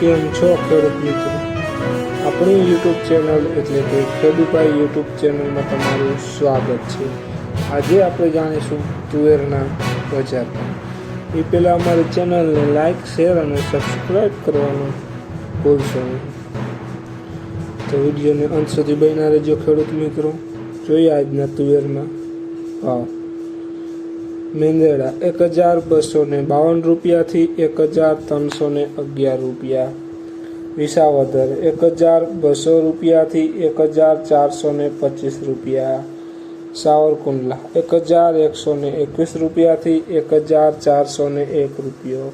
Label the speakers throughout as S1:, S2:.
S1: કેમ છો ખેડૂત મિત્રો? આપણી યુટ્યુબ ચેનલ એટલે કે ખેડૂભાઈ યુટ્યુબ ચેનલમાં તમારું સ્વાગત છે. આજે આપણે જાણીશું તુવેરના બજાર એ પહેલાં અમારી ચેનલને લાઈક, શેર અને સબસ્ક્રાઈબ કરવાનું ભૂલશો નહીં. તો વિડીયોને અંત સુધી બન્યા રહેજો ખેડૂત મિત્રો. જોઈએ આજના તુવેરના ભાવ. મેંદેડા એક હજાર બસો ને બાવન રૂપિયાથી એક હજાર ત્રણસો ને અગિયાર રૂપિયા. વિસાવદર એક હજાર બસો રૂપિયાથી એક હજાર ચારસો ને પચીસ રૂપિયા. સાવરકુંડલા એક હજાર એકસો ને એકવીસ રૂપિયાથી એક હજાર ચારસો ને એક રૂપિયો.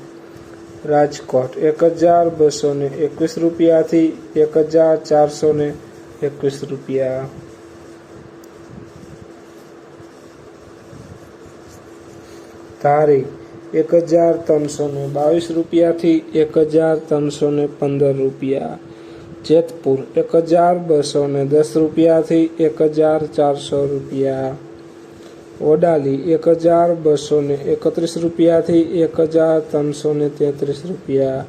S1: રાજકોટ એક હજાર બસો ને એકવીસ રૂપિયાથી એક હજાર ચારસો ને એકવીસ રૂપિયા. ધારી એક હજાર ત્રણસો ને બાવીસ રૂપિયાથી એક હજાર ત્રણસો ને પંદર રૂપિયા. જેતપુર એક હજાર બસો ને દસ રૂપિયાથી એક હજાર ચારસો રૂપિયા. ઓડાલી એક હજાર બસો ને એકત્રીસ રૂપિયાથી એક હજાર ત્રણસો ને તેત્રીસ રૂપિયા.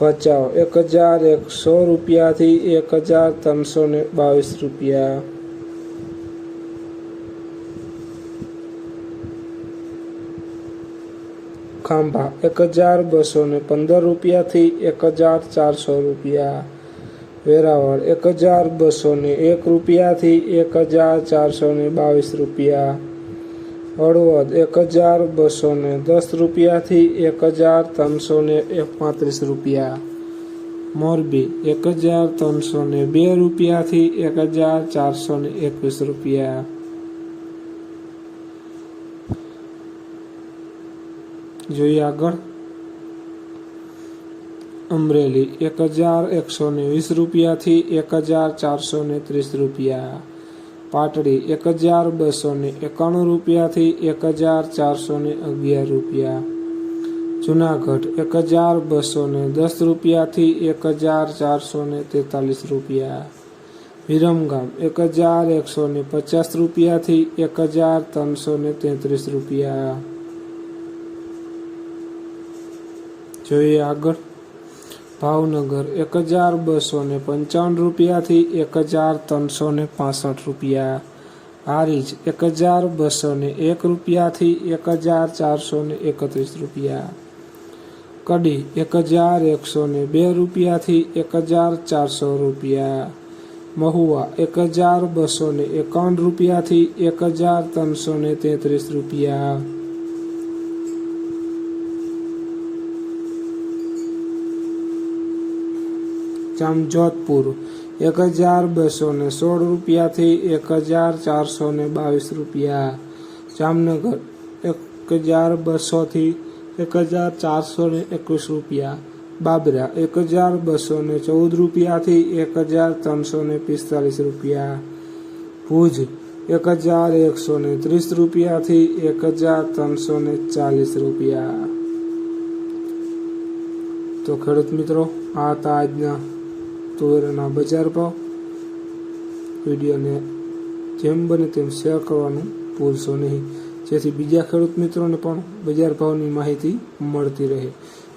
S1: ભચાઉ એક હજાર એકસો રૂપિયાથી એક હજાર ત્રણસો ને બાવીસ રૂપિયા. ખાંભા એક હજાર બસો ને પંદર રૂપિયાથી એક હજાર ચારસો રૂપિયા. વેરાવળ એક હજાર બસો ને એક રૂપિયાથી એક હજાર ચારસો ને બાવીસ રૂપિયા. હળવદ એક હજાર બસો ને દસ રૂપિયાથી એક હજાર ત્રણસો ને પાંત્રીસ રૂપિયા. મોરબી એક હજાર ત્રણસો ને બે રૂપિયાથી એક હજાર ચારસો ને એકવીસ રૂપિયા. જોઈએ આગળ. અમરેલી, એક હજાર એકસો ને વીસ રૂપિયાથી એક હજાર ચારસો ને ત્રીસ રૂપિયા. પાટડી, એક હજાર બસો ને એકાણું રૂપિયાથી એક હજાર ચારસો ને અગિયાર રૂપિયા. જુનાગઢ, એક હજાર બસો ને દસ રૂપિયાથી એક હજાર ચારસો ને તેતાલીસ રૂપિયા. વિરમગામ, એક હજાર એકસો ને પચાસ રૂપિયાથી એક હજાર ત્રણસો ને તેત્રીસ રૂપિયા. જોઈએ આગળ. ભાવનગર એક હજાર બસો ને પંચાવન રૂપિયાથી એક હજાર ત્રણસો ને પાસઠ રૂપિયા. હારીજ એક હજાર બસો ને એક રૂપિયાથી એક હજાર ચારસો ને એકત્રીસ રૂપિયા. કડી એક હજાર એકસો ને બે રૂપિયાથી એક હજાર ચારસો રૂપિયા. મહુવા એક હજાર બસો ને એકાવન રૂપિયાથી એક હજાર ત્રણસો ને તેત્રીસ રૂપિયા. જામજોધપુર એક હજાર બસો ને સોળ રૂપિયાથી એક હજાર ચારસો ને બાવીસ રૂપિયા. જામનગર. એક હજાર બસોથી એક હજાર ચારસો ને એકવીસ રૂપિયા. બાબરા. એક હજાર બસો ને ચૌદ રૂપિયાથી એક હજાર ત્રણસો ને પિસ્તાલીસ રૂપિયા. ભુજ. એક હજાર એકસો ને ત્રીસ રૂપિયાથી એક હજાર ત્રણસો ને ચાલીસ રૂપિયા. તો ખેડૂત મિત્રો, આ હતા આજના તુવેરના બજાર ભાવ, વિડીયોને જેમ બને તેમ શેર કરવાનું ભૂલશો નહીં. જેથી બીજા ખેડૂત મિત્રોને પણ બજાર ભાવની માહિતી મળતી રહે.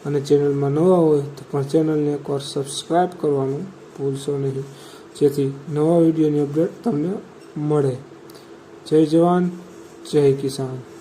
S1: અને ચેનલમાં નવા હોય તો પણ ચેનલને એકવાર સબસ્ક્રાઈબ કરવાનું ભૂલશો નહીં. જેથી નવા વિડીયોની અપડેટ તમને મળે. જય જવાન, જય કિસાન.